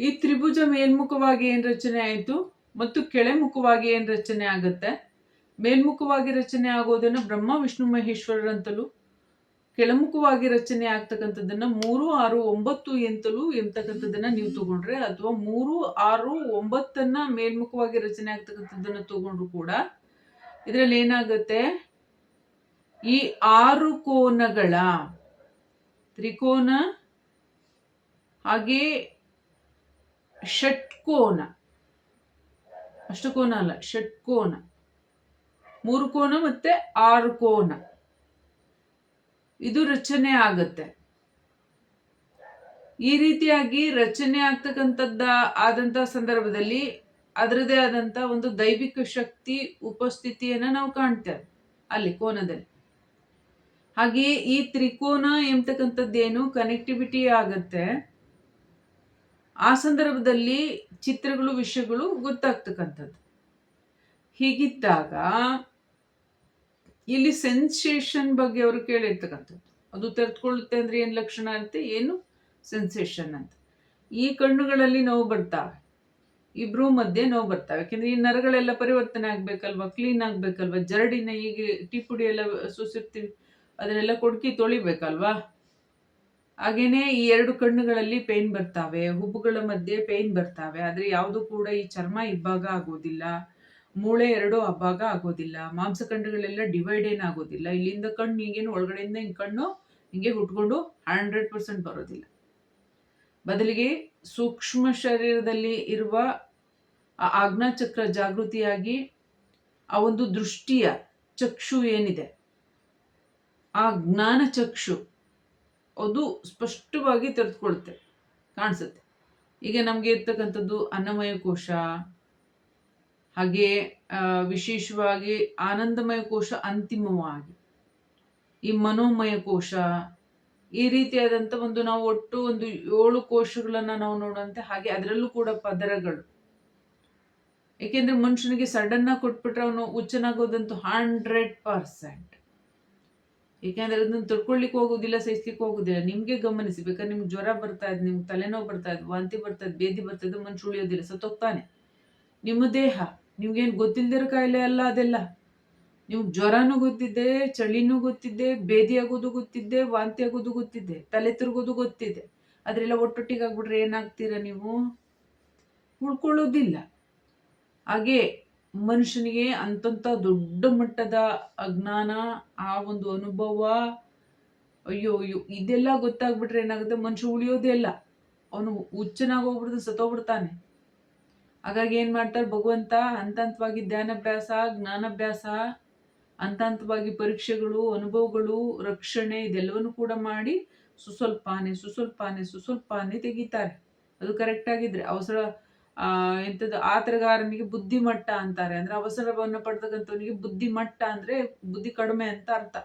ಈ ತ್ರಿಭುಜ ಮೇಲ್ಮುಖವಾಗಿ ಏನು ರಚನೆ ಆಯಿತು ಮತ್ತು ಕೆಳಮುಖವಾಗಿ ಏನು ರಚನೆ ಆಗುತ್ತೆ? ಮೇಲ್ಮುಖವಾಗಿ ರಚನೆ ಆಗೋದನ್ನ ಬ್ರಹ್ಮ, ವಿಷ್ಣು, ಮಹೇಶ್ವರರಂತಲೂ, ಕೆಳಮುಖವಾಗಿ ರಚನೆ ಆಗ್ತಕ್ಕಂಥದ್ದನ್ನ ಮೂರು, ಆರು, ಒಂಬತ್ತು ಎಂತಲೂ ಎಂತಕ್ಕಂಥದ್ದನ್ನ ನೀವು ತಗೊಂಡ್ರೆ ಅಥವಾ ಮೂರು, ಆರು, ಒಂಬತ್ತನ್ನು ಮೇಲ್ಮುಖವಾಗಿ ರಚನೆ ಆಗ್ತಕ್ಕಂಥದ್ದನ್ನ ತಗೊಂಡ್ರು ಕೂಡ ಇದರಲ್ಲಿ ಏನಾಗುತ್ತೆ? ಈ ಆರು ಕೋನಗಳ, ತ್ರಿಕೋನ, ಹಾಗೆ ಷಟ್ಕೋನ. ಅಷ್ಟಕೋನ ಅಲ್ಲ, ಷಟ್ಕೋನ. ಮೂರು ಕೋನ ಮತ್ತೆ ಆರು ಕೋನ ಇದು ರಚನೆ ಆಗುತ್ತೆ. ಈ ರೀತಿಯಾಗಿ ರಚನೆ ಆಗ್ತಕ್ಕಂಥದ್ದ ಆದಂತ ಸಂದರ್ಭದಲ್ಲಿ ಅದರದೇ ಆದಂತ ಒಂದು ದೈವಿಕ ಶಕ್ತಿ ಉಪಸ್ಥಿತಿಯನ್ನ ನಾವು ಕಾಣ್ತೇವೆ ಅಲ್ಲಿ ಕೋನದಲ್ಲಿ. ಹಾಗೆಯೇ ಈ ತ್ರಿಕೋನ ಎಂಬತಕ್ಕಂಥದ್ದೇನು ಕನೆಕ್ಟಿವಿಟಿ ಆಗತ್ತೆ. ಆ ಸಂದರ್ಭದಲ್ಲಿ ಚಿತ್ರಗಳು, ವಿಷಯಗಳು ಗೊತ್ತಾಗ್ತಕ್ಕಂಥದ್ದು. ಹೀಗಿದ್ದಾಗ ಇಲ್ಲಿ ಸೆನ್ಸೇಷನ್ ಬಗ್ಗೆ ಅವರು ಕೇಳಿರ್ತಕ್ಕಂಥದ್ದು. ಅದು ತೆರೆದುಕೊಳ್ಳುತ್ತೆ ಅಂದ್ರೆ ಏನು ಲಕ್ಷಣ ಅಂತೆ? ಏನು? ಸೆನ್ಸೇಷನ್ ಅಂತ. ಈ ಕಣ್ಣುಗಳಲ್ಲಿ ನೋವು ಬರ್ತಾವೆ. ಇಬ್ರು ಮಧ್ಯೆ ನೋವು ಬರ್ತಾವೆ. ಯಾಕೆಂದ್ರೆ ಈ ನರಗಳೆಲ್ಲ ಪರಿವರ್ತನೆ ಆಗಬೇಕಲ್ವಾ? ಕ್ಲೀನ್ ಆಗಬೇಕಲ್ವ? ಜರಡಿನ ಈಗ ಟೀ ಪುಡಿ ಎಲ್ಲ ಸುಸಿರ್ತೀವಿ. ಅದನ್ನೆಲ್ಲ ಕೊಡ್ಕಿ ತೊಳಿಬೇಕಲ್ವಾ? ಹಾಗೇನೆ ಈ ಎರಡು ಕಣ್ಣುಗಳಲ್ಲಿ ಪೇನ್ ಬರ್ತಾವೆ, ಹುಬ್ಬುಗಳ ಮಧ್ಯೆ ಪೇನ್ ಬರ್ತಾವೆ, ಆದ್ರೆ ಯಾವುದು ಕೂಡ ಈ ಚರ್ಮ ಇಬ್ಬಾಗ ಆಗೋದಿಲ್ಲ, ಮೂಳೆ ಎರಡು ಅಬ್ಬಾಗ ಆಗೋದಿಲ್ಲ ಮಾಂಸಖಂಡಗಳೆಲ್ಲ ಡಿವೈಡ್ ಏನಾಗೋದಿಲ್ಲ ಇಲ್ಲಿಂದ ಕಣ್ಣು ಹಿಂಗೇನು ಒಳಗಡೆಯಿಂದ ಹಿಂಗೆ ಕಣ್ಣು ಹಿಂಗೆ ಹುಟ್ಕೊಂಡು ಹಂಡ್ರೆಡ್ ಪರ್ಸೆಂಟ್ ಬರೋದಿಲ್ಲ. ಬದಲಿಗೆ ಸೂಕ್ಷ್ಮ ಶರೀರದಲ್ಲಿ ಇರುವ ಆ ಆಜ್ಞಾಚಕ್ರ ಜಾಗೃತಿಯಾಗಿ ಆ ಒಂದು ದೃಷ್ಟಿಯ ಚಕ್ಷು ಏನಿದೆ, ಆ ಜ್ಞಾನ ಚಕ್ಷು ಅದು ಸ್ಪಷ್ಟವಾಗಿ ತೆರೆದುಕೊಳುತ್ತೆ ಕಾಣಿಸುತ್ತೆ. ಈಗ ನಮಗೆ ಇರ್ತಕ್ಕಂಥದ್ದು ಅನ್ನಮಯ ಕೋಶ, ಹಾಗೆ ವಿಶೇಷವಾಗಿ ಆನಂದಮಯ ಕೋಶ ಅಂತಿಮವಾಗಿ. ಈ ಮನೋಮಯ ಕೋಶ, ಈ ರೀತಿಯಾದಂಥ ಒಂದು ನಾವು ಒಟ್ಟು ಒಂದು ಏಳು ಕೋಶಗಳನ್ನ ನಾವು ನೋಡುವಂತೆ, ಹಾಗೆ ಅದರಲ್ಲೂ ಕೂಡ ಪದರಗಳು. ಏಕೆಂದರೆ ಮನುಷ್ಯನಿಗೆ ಸಡನ್ನಾಗಿ ಕೊಟ್ಬಿಟ್ರೆ ಅವನು ಹುಚ್ಚನಾಗೋದಂತೂ ಹಂಡ್ರೆಡ್ ಪರ್ಸೆಂಟ್ ಏಕೆಂದ್ರೆ ಅದನ್ನ ತಡ್ಕೊಳ್ಲಿಕ್ಕೆ ಹೋಗುದಿಲ್ಲ, ಸಹಿಸ್ಲಿಕ್ಕೆ ಹೋಗುದಿಲ್ಲ. ನಿಮ್ಗೆ ಗಮನಿಸಿ, ಬೇಕಾದ್ರೆ ನಿಮ್ಗೆ ಜ್ವರ ಬರ್ತಾ ಇದೆ, ನಿಮ್ಗೆ ತಲೆನೋವು ಬರ್ತಾ ಇದೆ, ವಾಂತಿ ಬರ್ತಾ ಇದೆ, ಬೇದಿ ಬರ್ತಾ ಇದೆ ಮನುಷ್ಯ ಉಳಿಯೋದಿಲ್ಲ, ಸತ್ತೋಗ್ತಾನೆ. ನಿಮ್ಮ ದೇಹ, ನಿಮ್ಗೇನು ಗೊತ್ತಿಲ್ದಿರೋ ಕಾಯಿಲೆ ಅಲ್ಲ ಅದೆಲ್ಲ. ನಿಮ್ಗೆ ಜ್ವರನೂ ಗೊತ್ತಿದೆ ಚಳಿನೂ ಗೊತ್ತಿದೆ ಬೇದಿ ಆಗೋದು ಗೊತ್ತಿದೆ ವಾಂತಿ ಆಗೋದು ಗೊತ್ತಿದೆ ತಲೆ ತಿರುಗೋದು ಗೊತ್ತಿದೆ ಅದರೆಲ್ಲ ಒಟ್ಟೊಟ್ಟಿಗೆ ಆಗ್ಬಿಟ್ರೆ ಏನಾಗ್ತೀರಾ ನೀವು? ಉಳ್ಕೊಳ್ಳೋದಿಲ್ಲ. ಹಾಗೆ ಮನುಷ್ಯನಿಗೆ ಅಂತಂತ ದೊಡ್ಡ ಮಟ್ಟದ ಅಜ್ಞಾನ, ಆ ಒಂದು ಅನುಭವ, ಅಯ್ಯೋ ಅಯ್ಯೋ, ಇದೆಲ್ಲ ಗೊತ್ತಾಗ್ಬಿಟ್ರೆ ಏನಾಗುತ್ತೆ? ಮನುಷ್ಯ ಉಳಿಯೋದೇ ಇಲ್ಲ. ಅವನು ಹುಚ್ಚನಾಗಿ ಹೋಗ್ಬಿಡ್ದು, ಸತ್ತೋಗ್ಬಿಡ್ತಾನೆ. ಹಾಗಾಗಿ ಏನು ಮಾಡ್ತಾರೆ? ಭಗವಂತ ಹಂತ ಹಂತವಾಗಿ ಧ್ಯಾನಾಭ್ಯಾಸ, ಜ್ಞಾನಾಭ್ಯಾಸ ಹಂತ ಹಂತವಾಗಿ ಪರೀಕ್ಷೆಗಳು, ಅನುಭವಗಳು, ರಕ್ಷಣೆ ಇದೆಲ್ಲವನ್ನು ಕೂಡ ಮಾಡಿ ಸುಸ್ವಲ್ಪಾನೆ ಸುಸ್ವಲ್ಪಾನೆ ಸುಸ್ವಲ್ಪಾನೆ ತೆಗಿತಾರೆ. ಅದು ಕರೆಕ್ಟ್ ಆಗಿದ್ರೆ, ಅವಸರ ಎಂಥದ್ದು ಆತರಗಾರನಿಗೆ ಬುದ್ಧಿಮಟ್ಟ ಅಂತಾರೆ. ಅಂದ್ರೆ ಅವಸರವನ್ನು ಪಡ್ತಕ್ಕಂಥವನಿಗೆ ಬುದ್ಧಿಮಟ್ಟ ಅಂದ್ರೆ ಬುದ್ಧಿ ಕಡಿಮೆ ಅಂತ ಅರ್ಥ.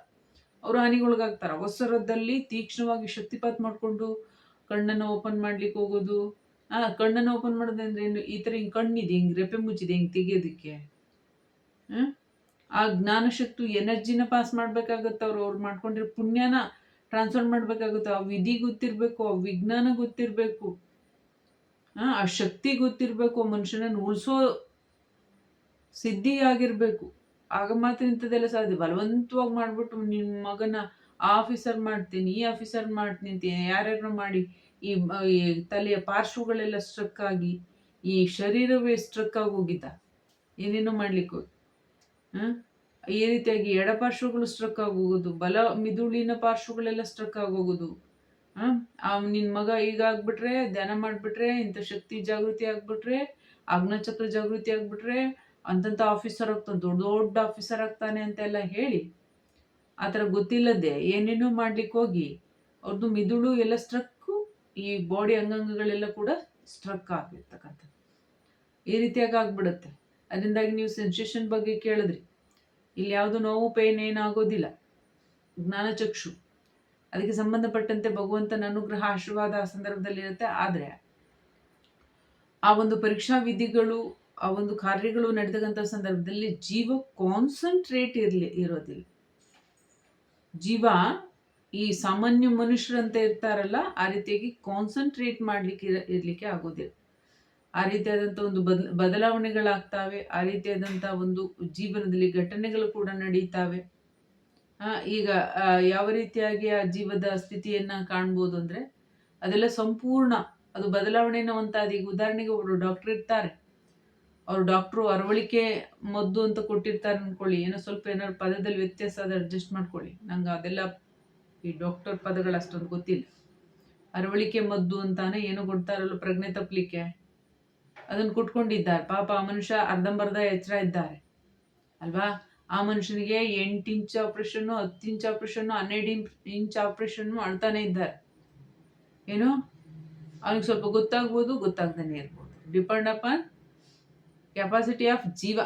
ಅವರು ಹಾನಿಗೊಳಗಾಗ್ತಾರೆ. ಅವಸರದಲ್ಲಿ ತೀಕ್ಷ್ಣವಾಗಿ ಶಕ್ತಿಪಾತ್ ಮಾಡಿಕೊಂಡು ಕಣ್ಣನ್ನು ಓಪನ್ ಮಾಡ್ಲಿಕ್ಕೆ ಹೋಗೋದು. ಆ, ಕಣ್ಣನ್ನು ಓಪನ್ ಮಾಡೋದಂದ್ರೆ ಏನು? ಈ ಥರ ಹಿಂಗೆ ಕಣ್ಣಿದೆ, ಹಿಂಗೆ ರೆಪೆ ಮುಚ್ಚಿದೆ, ಹಿಂಗ್ ತೆಗಿಯೋದಿಕ್ಕೆ. ಆ ಜ್ಞಾನಶಕ್ತಿ, ಎನರ್ಜಿನ ಪಾಸ್ ಮಾಡ್ಬೇಕಾಗತ್ತೆ ಅವ್ರು. ಅವ್ರು ಮಾಡ್ಕೊಂಡಿರೋ ಪುಣ್ಯನ ಟ್ರಾನ್ಸ್ಫರ್ ಮಾಡ್ಬೇಕಾಗುತ್ತೆ. ಆ ವಿಧಿ ಗೊತ್ತಿರಬೇಕು, ಆ ವಿಜ್ಞಾನ ಗೊತ್ತಿರ್ಬೇಕು. ಆ ಶಕ್ತಿ ಗೊತ್ತಿರಬೇಕು ಮನುಷ್ಯನನ್ನು ಉಳಿಸೋ ಸಿದ್ಧಿ ಆಗಿರ್ಬೇಕು ಆಗ ಮಾತ್ರ ಇಂಥದ್ದೆಲ್ಲ ಸಾಧ್ಯ. ಬಲವಂತವಾಗಿ ಮಾಡಿಬಿಟ್ಟು ನಿಮ್ಮ ಮಗನ ಆ ಆಫೀಸರ್ ಮಾಡ್ತೀನಿ, ಈ ಆಫೀಸರ್ ಮಾಡ್ತೀನಿ ಅಂತ ಯಾರ್ಯಾರು ಮಾಡಿ, ಈ ತಲೆಯ ಪಾರ್ಶ್ವಗಳೆಲ್ಲ ಸ್ಟ್ರಕ್ ಆಗಿ, ಈ ಶರೀರವೇ ಸ್ಟ್ರಕ್ ಆಗಿ ಹೋಗಿದ್ದ. ಏನೇನೋ ಮಾಡ್ಲಿಕ್ಕೆ ಹೋಗಿ ಈ ರೀತಿಯಾಗಿ ಎಡಪಾರ್ಶ್ವಗಳು ಸ್ಟ್ರಕ್ ಆಗೋಗೋದು ಬಲ ಮಿದುಳಿನ ಪಾರ್ಶ್ವಗಳೆಲ್ಲ ಸ್ಟ್ರಕ್ ಆಗೋಗೋದು ಆ ನಿನ್ ಮಗ ಈಗ ಆಗ್ಬಿಟ್ರೆ, ಧ್ಯಾನ ಮಾಡ್ಬಿಟ್ರೆ, ಇಂಥ ಶಕ್ತಿ ಜಾಗೃತಿ ಆಗ್ಬಿಟ್ರೆ ಚಕ್ರ ಜಾಗೃತಿ ಆಗ್ಬಿಟ್ರೆ ಅಂತಂತ ಆಫೀಸರ್ ಆಗ್ತಾನೆ, ದೊಡ್ಡ ದೊಡ್ಡ ಆಫೀಸರ್ ಆಗ್ತಾನೆ ಅಂತೆಲ್ಲ ಹೇಳಿ ಆತರ ಗೊತ್ತಿಲ್ಲದೆ ಏನೇನೋ ಮಾಡ್ಲಿಕ್ಕೆ ಹೋಗಿ ಅವ್ರದ್ದು ಮಿದುಳು ಎಲ್ಲ ಸ್ಟ್ರಕ್ಕು ಈ ಬಾಡಿ ಅಂಗಾಂಗಗಳೆಲ್ಲ ಕೂಡ ಸ್ಟ್ರಕ್ ಆಗಿರ್ತಕ್ಕಂಥ ಈ ರೀತಿಯಾಗಿ ಆಗ್ಬಿಡುತ್ತೆ. ಅದರಿಂದಾಗಿ ನೀವು ಸೆನ್ಸೇಷನ್ ಬಗ್ಗೆ ಕೇಳಿದ್ರಿ. ಇಲ್ಲಿ ಯಾವುದು ನೋವು ಪೇನ್ ಏನಾಗೋದಿಲ್ಲ. ಜ್ಞಾನಚಕ್ಷು. ಅದಕ್ಕೆ ಸಂಬಂಧಪಟ್ಟಂತೆ ಭಗವಂತನ ಅನುಗ್ರಹ ಆಶೀರ್ವಾದ ಆ ಸಂದರ್ಭದಲ್ಲಿ ಇರುತ್ತೆ. ಆದರೆ ಆ ಒಂದು ಪರೀಕ್ಷಾ ವಿಧಿಗಳು, ಆ ಒಂದು ಕಾರ್ಯಗಳು ನಡೆದಂತ ಸಂದರ್ಭದಲ್ಲಿ ಜೀವ ಕಾನ್ಸಂಟ್ರೇಟ್ ಇರಲಿ, ಇರೋದಿಲ್ಲ. ಜೀವ ಈ ಸಾಮಾನ್ಯ ಮನುಷ್ಯರಂತೆ ಇರ್ತಾರಲ್ಲ, ಆ ರೀತಿಯಾಗಿ ಕಾನ್ಸಂಟ್ರೇಟ್ ಮಾಡ್ಲಿಕ್ಕೆ ಇರ- ಇರ್ಲಿಕ್ಕೆ ಆಗೋದಿಲ್ಲ. ಆ ರೀತಿಯಾದಂಥ ಒಂದು ಬದ್, ಬದಲಾವಣೆಗಳಾಗ್ತಾವೆ, ಆ ರೀತಿಯಾದಂಥ ಒಂದು ಜೀವನದಲ್ಲಿ ಘಟನೆಗಳು ಕೂಡ ನಡೀತಾವೆ. ಈಗ ಯಾವ ರೀತಿಯಾಗಿ ಆ ಜೀವದ ಸ್ಥಿತಿಯನ್ನು ಕಾಣ್ಬೋದು ಅಂದ್ರೆ ಅದೆಲ್ಲ ಸಂಪೂರ್ಣ, ಅದು ಬದಲಾವಣೆನ ಒಂತಾದ ಈಗ ಉದಾಹರಣೆಗೆ ಒಬ್ಬರು ಡಾಕ್ಟರ್ ಇರ್ತಾರೆ. ಅವ್ರು ಡಾಕ್ಟ್ರು ಅರವಳಿಕೆ ಮದ್ದು ಅಂತ ಕೊಟ್ಟಿರ್ತಾರೆ ಅನ್ಕೊಳ್ಳಿ. ಏನೋ ಸ್ವಲ್ಪ ಏನಾದ್ರು ಪದದಲ್ಲಿ ವ್ಯತ್ಯಾಸ ಅದ ಅಡ್ಜಸ್ಟ್ ಮಾಡ್ಕೊಳ್ಳಿ. ನಂಗೆ ಅದೆಲ್ಲ ಈ ಡಾಕ್ಟರ್ ಪದಗಳು ಅಷ್ಟೊಂದು ಗೊತ್ತಿಲ್ಲ. ಅರವಳಿಕೆ ಮದ್ದು ಅಂತಾನೆ ಏನೋ ಕೊಡ್ತಾರಲ್ಲ, ಪ್ರಜ್ಞೆ ತಪ್ಪಲಿಕ್ಕೆ ಅದನ್ನು ಕೊಟ್ಕೊಂಡಿದ್ದಾರೆ. ಪಾಪ ಆ ಮನುಷ್ಯ ಅರ್ಧಂಬರ್ಧ ಎಚ್ಚರ ಇದ್ದಾರೆ. ಅಲ್ವಾ? ಆ ಮನುಷ್ಯನಿಗೆ ಎಂಟು ಇಂಚ್ ಆಪ್ರೇಷನ್ನು ಹತ್ತು ಇಂಚ್ ಆಪ್ರೇಷನ್ನು ಹನ್ನೆರಡು ಇಂಚ್ ಆಪ್ರೇಷನ್ನು ಮಾಡ್ತಾನೆ ಇದ್ದಾರೆ. ಏನು? ಅವ್ನಿಗೆ ಸ್ವಲ್ಪ ಗೊತ್ತಾಗ್ಬೋದು ಗೊತ್ತಾಗ್ದೇ ಇರ್ಬೋದು. ಡಿಪೆಂಡ್ ಅಪಾನ್ ಕೆಪಾಸಿಟಿ ಆಫ್ ಜೀವ.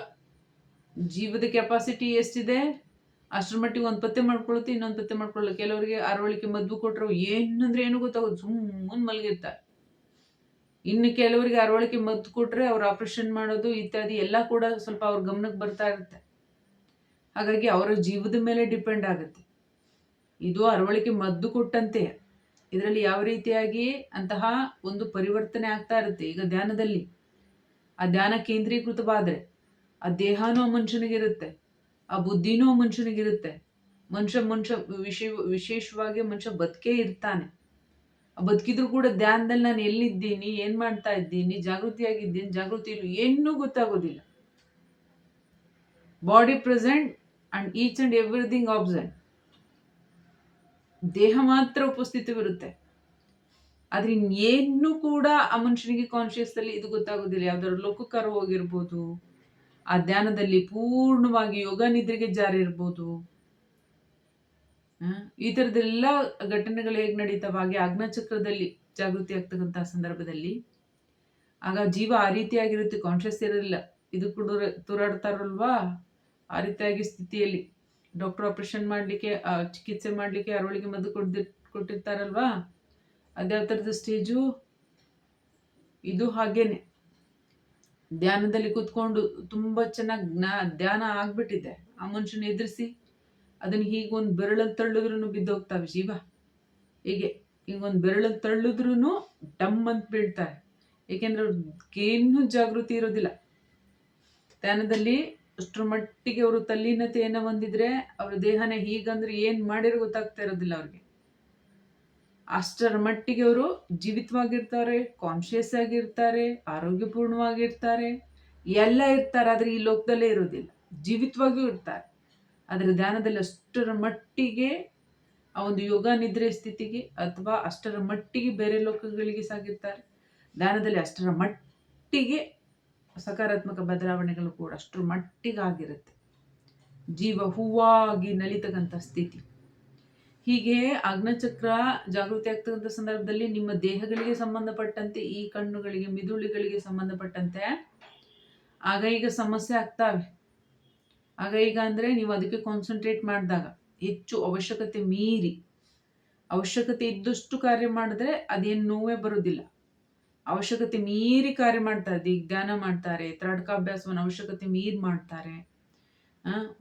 ಜೀವದ ಕೆಪಾಸಿಟಿ ಎಷ್ಟಿದೆ? ಅಷ್ಟರ ಮಟ್ಟಿಗೆ ಒಂದು ಪತ್ತೆ ಮಾಡ್ಕೊಳುತ್ತೆ, ಇನ್ನೊಂದು ಪತ್ತೆ ಮಾಡ್ಕೊಳ್ಳೋ ಕೆಲವರಿಗೆ ಅರವಳಿಕೆ ಮದ್ದು ಕೊಟ್ಟರು ಏನಂದ್ರೆ ಏನು ಗೊತ್ತಾಗೋದು, ಸುಮ್ಮನೆ ಮಲಗಿರ್ತಾರೆ. ಇನ್ನು ಕೆಲವರಿಗೆ ಅರವಳಿಕೆ ಮದ್ದು ಕೊಟ್ಟರೆ ಅವ್ರು ಆಪರೇಷನ್ ಮಾಡೋದು, ಇತ್ಯಾದಿ ಎಲ್ಲ ಕೂಡ ಸ್ವಲ್ಪ ಅವ್ರ ಗಮನಕ್ಕೆ ಬರ್ತಾ ಇರುತ್ತೆ. ಹಾಗಾಗಿ ಅವರ ಜೀವದ ಮೇಲೆ ಡಿಪೆಂಡ್ ಆಗುತ್ತೆ. ಇದು ಅರವಳಿಕೆ ಮದ್ದು ಕೊಟ್ಟಂತೆ. ಇದರಲ್ಲಿ ಯಾವ ರೀತಿಯಾಗಿ ಅಂತಹ ಒಂದು ಪರಿವರ್ತನೆ ಆಗ್ತಾ ಇರುತ್ತೆ ಈಗ ಧ್ಯಾನದಲ್ಲಿ. ಆ ಧ್ಯಾನ ಕೇಂದ್ರೀಕೃತವಾದರೆ ಆ ದೇಹನೂ ಮನುಷ್ಯನಿಗಿರುತ್ತೆ, ಆ ಬುದ್ಧಿನೂ ಮನುಷ್ಯನಿಗಿರುತ್ತೆ. ಮನುಷ್ಯ ಮನುಷ್ಯ ವಿಶೇ ವಿಶೇಷವಾಗಿ ಮನುಷ್ಯ ಬದುಕೇ ಇರ್ತಾನೆ. ಆ ಬದುಕಿದ್ರು ಕೂಡ ಧ್ಯಾನದಲ್ಲಿ ನಾನು ಎಲ್ಲಿದ್ದೀನಿ, ಏನ್ ಮಾಡ್ತಾ ಇದ್ದೀನಿ, ಜಾಗೃತಿಯಾಗಿದ್ದೀನಿ ಜಾಗೃತಿ ಏನೂ ಗೊತ್ತಾಗೋದಿಲ್ಲ. Body present and each and everything absent ದೇಹ ಮಾತ್ರ ಉಪಸ್ಥಿತವಿರುತ್ತೆ. ಆದ್ರೆ ಇನ್ನೇನು ಕೂಡ ಆ ಮನುಷ್ಯನಿಗೆ ಕಾನ್ಶಿಯಸ್ ಅಲ್ಲಿ ಇದು ಗೊತ್ತಾಗೋದಿಲ್ಲ. ಯಾವ್ದಾದ್ರು ಲೋಕಕಾರ ಹೋಗಿರ್ಬೋದು, ಆ ಧ್ಯಾನದಲ್ಲಿ ಪೂರ್ಣವಾಗಿ ಯೋಗ ನಿದ್ರೆಗೆ ಜಾರಿ ಇರ್ಬೋದು ಈ ಥರದ್ದೆಲ್ಲ ಘಟನೆಗಳು ಹೇಗೆ ನಡೀತಾವ? ಹಾಗೆ ಅಗ್ನಚಕ್ರದಲ್ಲಿ ಜಾಗೃತಿ ಆಗ್ತಕ್ಕಂಥ ಸಂದರ್ಭದಲ್ಲಿ. ಆಗ ಜೀವ ಆ ರೀತಿಯಾಗಿರುತ್ತೆ. ಕಾನ್ಶಿಯಸ್ ಇರೋದಿಲ್ಲ ಇದು ಕೂಡ ತೂರಾಡ್ತಾರಲ್ವಾ? ಆ ರೀತಿಯಾಗಿ ಸ್ಥಿತಿಯಲ್ಲಿ ಡಾಕ್ಟರ್ ಆಪರೇಷನ್ ಮಾಡಲಿಕ್ಕೆ ಚಿಕಿತ್ಸೆ ಮಾಡಲಿಕ್ಕೆ ಅರವಳಿಗೆ ಮದ್ದು ಕೊಡ್ದಿ, ಕೊಟ್ಟಿರ್ತಾರಲ್ವಾ? ಅದ್ಯಾವ ಥರದ ಸ್ಟೇಜು ಇದು ಹಾಗೇನೆ. ಧ್ಯಾನದಲ್ಲಿ ಕೂತ್ಕೊಂಡು ತುಂಬ ಚೆನ್ನಾಗಿ ಜ್ಞಾ, ಧ್ಯಾನ ಆಗ್ಬಿಟ್ಟಿದೆ. ಆ ಮನುಷ್ಯನ ಎದುರಿಸಿ ಅದನ್ನ ಹೀಗೊಂದು ಬೆರಳಲ್ಲಿ ತಳ್ಳಿದ್ರು ಬಿದ್ದೋಗ್ತಾವೆ ಜೀವ. ಹೀಗೆ ಹಿಂಗೊಂದು ಬೆರಳಲ್ಲಿ ತಳ್ಳಿದ್ರು ಡಮ್ ಅಂತ ಬೀಳ್ತಾರೆ. ಏಕೆಂದ್ರೆ ಅವ್ರಿಗೇನು ಜಾಗೃತಿ ಇರೋದಿಲ್ಲ. ಧ್ಯಾನದಲ್ಲಿ ಅಷ್ಟರ ಮಟ್ಟಿಗೆ ಅವರು ತಲ್ಲೀನತೆಯನ್ನು ಹೊಂದಿದ್ರೆ ಅವ್ರ ದೇಹನ ಹೀಗಂದ್ರೆ ಏನ್ ಮಾಡಿರೋ ಗೊತ್ತಾಗ್ತಾ ಇರೋದಿಲ್ಲ ಅವ್ರಿಗೆ. ಅಷ್ಟರ ಮಟ್ಟಿಗೆ ಅವರು ಜೀವಿತವಾಗಿರ್ತಾರೆ ಕಾನ್ಶಿಯಸ್ ಆಗಿರ್ತಾರೆ, ಆರೋಗ್ಯಪೂರ್ಣವಾಗಿರ್ತಾರೆ, ಎಲ್ಲ ಇರ್ತಾರೆ, ಆದ್ರೆ ಈ ಲೋಕದಲ್ಲೇ ಇರೋದಿಲ್ಲ. ಜೀವಿತವಾಗಿಯೂ ಇರ್ತಾರೆ. ಆದರೆ ಧ್ಯಾನದಲ್ಲಿ ಅಷ್ಟರ ಮಟ್ಟಿಗೆ ಆ ಒಂದು ಯೋಗ ನಿದ್ರೆ ಸ್ಥಿತಿಗೆ ಅಥವಾ ಅಷ್ಟರ ಮಟ್ಟಿಗೆ ಬೇರೆ ಲೋಕಗಳಿಗೆ ಸಾಗಿರ್ತಾರೆ. ಧ್ಯಾನದಲ್ಲಿ ಅಷ್ಟರ ಮಟ್ಟಿಗೆ ಸಕಾರಾತ್ಮಕ ಬದಲಾವಣೆಗಳು ಕೂಡ ಅಷ್ಟರ ಮಟ್ಟಿಗೆ ಆಗಿರುತ್ತೆ ಜೀವ ಹೂವಾಗಿ ನಲಿತಕ್ಕಂಥ ಸ್ಥಿತಿ. ಹೀಗೆ ಅಗ್ನಚಕ್ರ ಜಾಗೃತಿ ಆಗ್ತಕ್ಕಂಥ ಸಂದರ್ಭದಲ್ಲಿ ನಿಮ್ಮ ದೇಹಗಳಿಗೆ ಸಂಬಂಧಪಟ್ಟಂತೆ, ಈ ಕಣ್ಣುಗಳಿಗೆ, ಮಿದುಳಿಗಳಿಗೆ ಸಂಬಂಧಪಟ್ಟಂತೆ ಆಗ ಈಗ ಸಮಸ್ಯೆ ಆಗ್ತಾವೆ. ಆಗ ಈಗ ಅಂದರೆ ನೀವು ಅದಕ್ಕೆ ಕಾನ್ಸಂಟ್ರೇಟ್ ಮಾಡಿದಾಗ ಹೆಚ್ಚು ಅವಶ್ಯಕತೆ ಮೀರಿ, ಅವಶ್ಯಕತೆ ಇದ್ದಷ್ಟು ಕಾರ್ಯ ಮಾಡಿದ್ರೆ ಅದೇನು ನೋವೇ ಬರೋದಿಲ್ಲ ಅವಶ್ಯಕತೆ ಮೀರಿ ಕಾರ್ಯ ಮಾಡ್ತಾರೆ ದಿಗ್ಧಾನ ಮಾಡ್ತಾರೆ, ತ್ರಾಟಕಾಭ್ಯಾಸವನ್ನು ಅವಶ್ಯಕತೆ ಮೀರಿ ಮಾಡ್ತಾರೆ.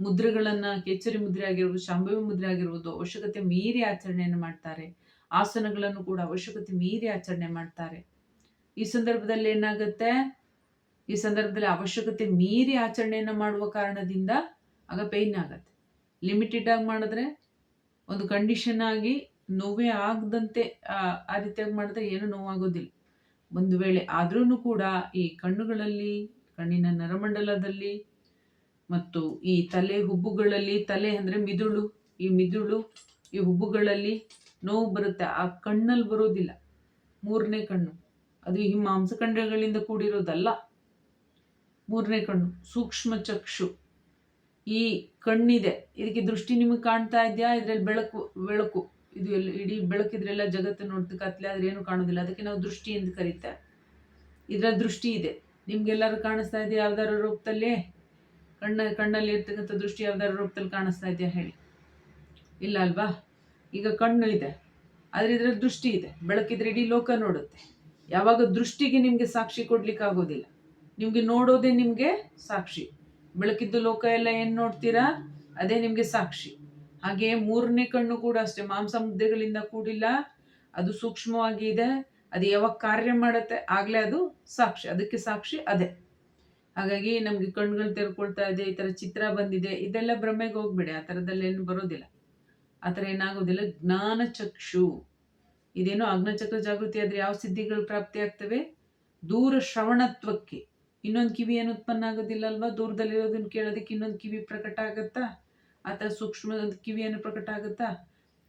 ಮುದ್ರೆಗಳನ್ನು ಕೆಚ್ಚರಿ ಮುದ್ರೆ ಆಗಿರ್ಬೋದು ಶಾಂಭವಿ ಮುದ್ರೆ ಆಗಿರ್ಬೋದು ಅವಶ್ಯಕತೆ ಮೀರಿ ಆಚರಣೆಯನ್ನು ಮಾಡ್ತಾರೆ. ಆಸನಗಳನ್ನು ಕೂಡ ಅವಶ್ಯಕತೆ ಮೀರಿ ಆಚರಣೆ ಮಾಡ್ತಾರೆ. ಈ ಸಂದರ್ಭದಲ್ಲಿ ಏನಾಗುತ್ತೆ? ಈ ಸಂದರ್ಭದಲ್ಲಿ ಅವಶ್ಯಕತೆ ಮೀರಿ ಆಚರಣೆಯನ್ನು ಮಾಡುವ ಕಾರಣದಿಂದ ಆಗ ಪೇಯ್ನ್ ಆಗತ್ತೆ. ಲಿಮಿಟೆಡ್ ಆಗಿ ಮಾಡಿದ್ರೆ, ಒಂದು ಕಂಡೀಷನ್ ಆಗಿ ನೋವೇ ಆಗದಂತೆ ಆ ರೀತಿಯಾಗಿ ಮಾಡಿದ್ರೆ ಏನು ನೋವಾಗೋದಿಲ್ಲ. ಒಂದು ವೇಳೆ ಆದ್ರೂ ಕೂಡ ಈ ಕಣ್ಣುಗಳಲ್ಲಿ, ಕಣ್ಣಿನ ನರಮಂಡಲದಲ್ಲಿ ಮತ್ತು ಈ ತಲೆ ಹುಬ್ಬುಗಳಲ್ಲಿ, ತಲೆ ಅಂದರೆ ಮಿದುಳು, ಈ ಮಿದುಳು, ಈ ಹುಬ್ಬುಗಳಲ್ಲಿ ನೋವು ಬರುತ್ತೆ. ಆ ಕಣ್ಣಲ್ಲಿ ಬರೋದಿಲ್ಲ. ಮೂರನೇ ಕಣ್ಣು. ಅದು ಈ ಮಾಂಸಖಂಡಗಳಿಂದ ಕೂಡಿರೋದಲ್ಲ. ಮೂರನೇ ಕಣ್ಣು ಸೂಕ್ಷ್ಮ ಚಕ್ಷು ಈ ಕಣ್ಣಿದೆ. ಇದಕ್ಕೆ ದೃಷ್ಟಿ ನಿಮಗೆ ಕಾಣ್ತಾ ಇದೆಯಾ? ಇದ್ರಲ್ಲಿ ಬೆಳಕು ಬೆಳಕು. ಇದು ಎಲ್ಲ ಇಡೀ ಬೆಳಕಿದ್ರೆಲ್ಲ ಜಗತ್ತು ನೋಡ್ತಾ ಕತ್ಲೆ ಆದ್ರೆ ಏನು ಕಾಣೋದಿಲ್ಲ. ಅದಕ್ಕೆ ನಾವು ದೃಷ್ಟಿ ಎಂದು ಕರೀತೇವೆ ಇದರ ದೃಷ್ಟಿ ಇದೆ. ನಿಮ್ಗೆಲ್ಲರೂ ಕಾಣಿಸ್ತಾ ಇದೆ ಯಾವ್ದಾರು ರೂಪದಲ್ಲಿ? ಕಣ್ಣ, ಕಣ್ಣಲ್ಲಿ ಇರ್ತಕ್ಕಂಥ ದೃಷ್ಟಿ ಯಾವ್ದಾರು ರೂಪದಲ್ಲಿ ಕಾಣಿಸ್ತಾ ಇದೆಯಾ ಹೇಳಿ. ಇಲ್ಲ ಅಲ್ವಾ? ಈಗ ಕಣ್ಣು ಇದೆ. ಆದ್ರೆ ಇದರಲ್ಲಿ ದೃಷ್ಟಿ ಇದೆ. ಬೆಳಕಿದ್ರೆ ಇಡೀ ಲೋಕ ನೋಡುತ್ತೆ. ಯಾವಾಗ ದೃಷ್ಟಿಗೆ ನಿಮಗೆ ಸಾಕ್ಷಿ ಕೊಡ್ಲಿಕ್ಕೆ ಆಗೋದಿಲ್ಲ ನಿಮಗೆ ನೋಡೋದೇ ನಿಮಗೆ ಸಾಕ್ಷಿ. ಬೆಳಕಿದ್ದು ಲೋಕ ಎಲ್ಲ ಏನು ನೋಡ್ತೀರಾ? ಅದೇ ನಿಮಗೆ ಸಾಕ್ಷಿ. ಹಾಗೆ ಮೂರನೇ ಕಣ್ಣು ಕೂಡ ಅಷ್ಟೇ, ಮಾಂಸ ಮುದ್ದೆಗಳಿಂದ ಕೂಡಿಲ್ಲ. ಅದು ಸೂಕ್ಷ್ಮವಾಗಿ ಇದೆ. ಅದು ಯಾವಾಗ ಕಾರ್ಯ ಮಾಡುತ್ತೆ? ಆಗಲೇ ಅದು ಸಾಕ್ಷಿ, ಅದಕ್ಕೆ ಸಾಕ್ಷಿ ಅದೇ. ಹಾಗಾಗಿ ನಮಗೆ ಕಣ್ಗಳು ತೆರ್ಕೊಳ್ತಾ ಇದೆ, ಈ ತರ ಚಿತ್ರ ಬಂದಿದೆ, ಇದೆಲ್ಲ ಭ್ರಮೆಗೆ ಹೋಗ್ಬೇಡಿ, ಆ ಥರದಲ್ಲೇನು ಬರೋದಿಲ್ಲ. ಆ ಥರ ಏನಾಗೋದಿಲ್ಲ. ಜ್ಞಾನ ಚಕ್ಷು. ಇದೇನೋ ಅಗ್ನಚಕ್ರ ಜಾಗೃತಿ ಆದ್ರೆ ಯಾವ ಸಿದ್ಧಿಗಳು ಪ್ರಾಪ್ತಿ ಆಗ್ತವೆ? ದೂರ ಶ್ರವಣತ್ವಕ್ಕೆ. ಇನ್ನೊಂದು ಕಿವಿ ಏನು ಉತ್ಪನ್ನ ಆಗೋದಿಲ್ಲ ಅಲ್ವಾ? ದೂರದಲ್ಲಿರೋದನ್ನ ಕೇಳೋದಕ್ಕೆ ಇನ್ನೊಂದು ಕಿವಿ ಪ್ರಕಟ ಆಗುತ್ತಾ? ಆ ಥರ ಸೂಕ್ಷ್ಮ ಕಿವಿಯನ್ನು ಪ್ರಕಟ ಆಗುತ್ತಾ?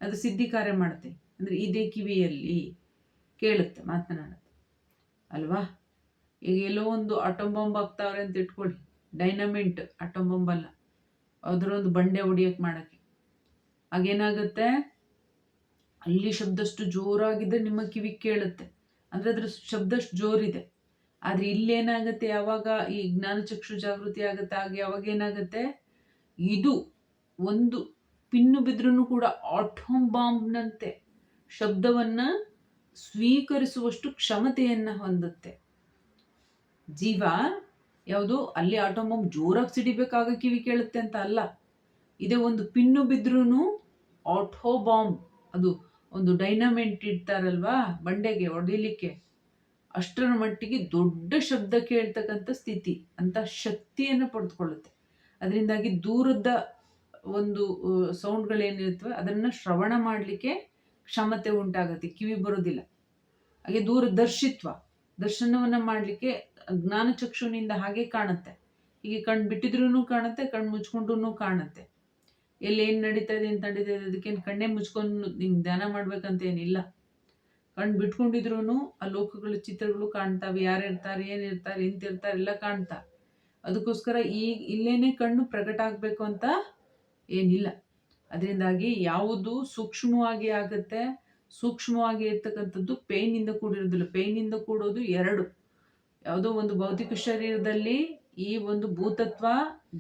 ಅದು ಸಿದ್ಧಿ ಕಾರ್ಯ ಮಾಡುತ್ತೆ. ಅಂದರೆ ಇದೇ ಕಿವಿಯಲ್ಲಿ ಕೇಳುತ್ತೆ ಮಾತನಾಡುತ್ತೆ ಅಲ್ವಾ? ಈಗ ಎಲ್ಲೋ ಒಂದು ಆಟೋ ಬಾಂಬ್ ಆಗ್ತಾವ್ರೆ ಅಂತ ಇಟ್ಕೊಳ್ಳಿ. ಡೈನಮಿಂಟ್ ಆಟೋ ಬಾಂಬ್ ಅಲ್ಲ. ಅದರೊಂದು ಬಂಡೆ ಒಡಿಯಕ್ಕೆ ಮಾಡೋಕ್ಕೆ. ಆಗೇನಾಗುತ್ತೆ ಅಲ್ಲಿ ಶಬ್ದಷ್ಟು ಜೋರಾಗಿದ್ದರೆ ನಿಮ್ಮ ಕಿವಿ ಕೇಳುತ್ತೆ. ಅಂದರೆ ಅದ್ರ ಶಬ್ದಷ್ಟು ಜೋರಿದೆ. ಆದರೆ ಇಲ್ಲೇನಾಗುತ್ತೆ? ಯಾವಾಗ ಈ ಜ್ಞಾನಚಕ್ಷು ಜಾಗೃತಿ ಆಗುತ್ತೆ. ಆಗ ಯಾವಾಗ ಏನಾಗುತ್ತೆ ಇದು ಒಂದು ಪಿನ್ನು ಬಿದ್ರೂ ಕೂಡ ಆಟೋಮ್ ಬಾಂಬ್ನಂತೆ ಶಬ್ದವನ್ನು ಸ್ವೀಕರಿಸುವಷ್ಟು ಕ್ಷಮತೆಯನ್ನು ಹೊಂದುತ್ತೆ. ಜೀವ ಯಾವುದು ಅಲ್ಲಿ ಆಟೋಮ್ ಬಾಂಬ್ ಜೋರಾಗಿ ಸಿಡಿಬೇಕಾಗ ಕಿವಿ ಕೇಳುತ್ತೆ ಅಂತ ಅಲ್ಲ. ಇದೇ ಒಂದು ಪಿನ್ನು ಬಿದ್ರೂ ಆಟೋ ಬಾಂಬ್, ಅದು ಒಂದು ಡೈನಮೆಂಟ್ ಇಡ್ತಾರಲ್ವಾ ಬಂಡೆಗೆ ಹೊಡಿಲಿಕ್ಕೆ ಅಷ್ಟರ ಮಟ್ಟಿಗೆ ದೊಡ್ಡ ಶಬ್ದ ಕೇಳ್ತಕ್ಕಂಥ ಸ್ಥಿತಿ ಅಂತ ಶಕ್ತಿಯನ್ನು ಪಡೆದುಕೊಳ್ಳುತ್ತೆ. ಅದರಿಂದಾಗಿ ದೂರದ ಒಂದು ಸೌಂಡ್ಗಳೇನಿರ್ತವೆ, ಅದನ್ನು ಶ್ರವಣ ಮಾಡಲಿಕ್ಕೆ ಕ್ಷಮತೆ ಉಂಟಾಗತ್ತೆ. ಕಿವಿ ಬರೋದಿಲ್ಲ. ಹಾಗೆ ದೂರದರ್ಶಿತ್ವ. ದರ್ಶನವನ್ನು ಮಾಡಲಿಕ್ಕೆ ಜ್ಞಾನಚಕ್ಷುನಿಂದ ಹಾಗೆ ಕಾಣುತ್ತೆ. ಹೀಗೆ ಕಣ್ಣು ಬಿಟ್ಟಿದ್ರೂ ಕಾಣುತ್ತೆ ಕಣ್ಣು ಮುಚ್ಕೊಂಡ್ರೂ ಕಾಣುತ್ತೆ. ಎಲ್ಲಿ ಏನು ನಡೀತಾ ಇದೆ ಅಂತ ನಡೀತಾ ಇದೆ ಅದಕ್ಕೇನು ಕಣ್ಣೇ ಮುಚ್ಕೊಂಡು ನಿಂಗೆ ಧ್ಯಾನ ಮಾಡ್ಬೇಕಂತ ಏನಿಲ್ಲ ಕಣ್ಣು ಬಿಟ್ಕೊಂಡಿದ್ರು ಆ ಲೋಕಗಳ, ಚಿತ್ರಗಳು ಕಾಣ್ತಾವೆ. ಯಾರು ಇರ್ತಾರೆ ಏನಿರ್ತಾರೆ ಇಂತಿರ್ತಾರೆ ಎಲ್ಲ ಕಾಣ್ತಾ. ಅದಕ್ಕೋಸ್ಕರ ಈ, ಇಲ್ಲೇನೆ ಕಣ್ಣು ಪ್ರಕಟ ಆಗಬೇಕು ಅಂತ ಏನಿಲ್ಲ. ಅದರಿಂದಾಗಿ ಯಾವುದು ಸೂಕ್ಷ್ಮವಾಗಿ ಆಗುತ್ತೆ, ಸೂಕ್ಷ್ಮವಾಗಿ ಇರ್ತಕ್ಕಂಥದ್ದು ಪೇಯ್ನಿಂದ ಕೂಡಿರೋದಿಲ್ಲ. ಪೇಯ್ನಿಂದ ಕೂಡೋದು ಎರಡು. ಯಾವುದೋ ಒಂದು ಭೌತಿಕ ಶರೀರದಲ್ಲಿ ಈ ಒಂದು ಭೂತತ್ವ,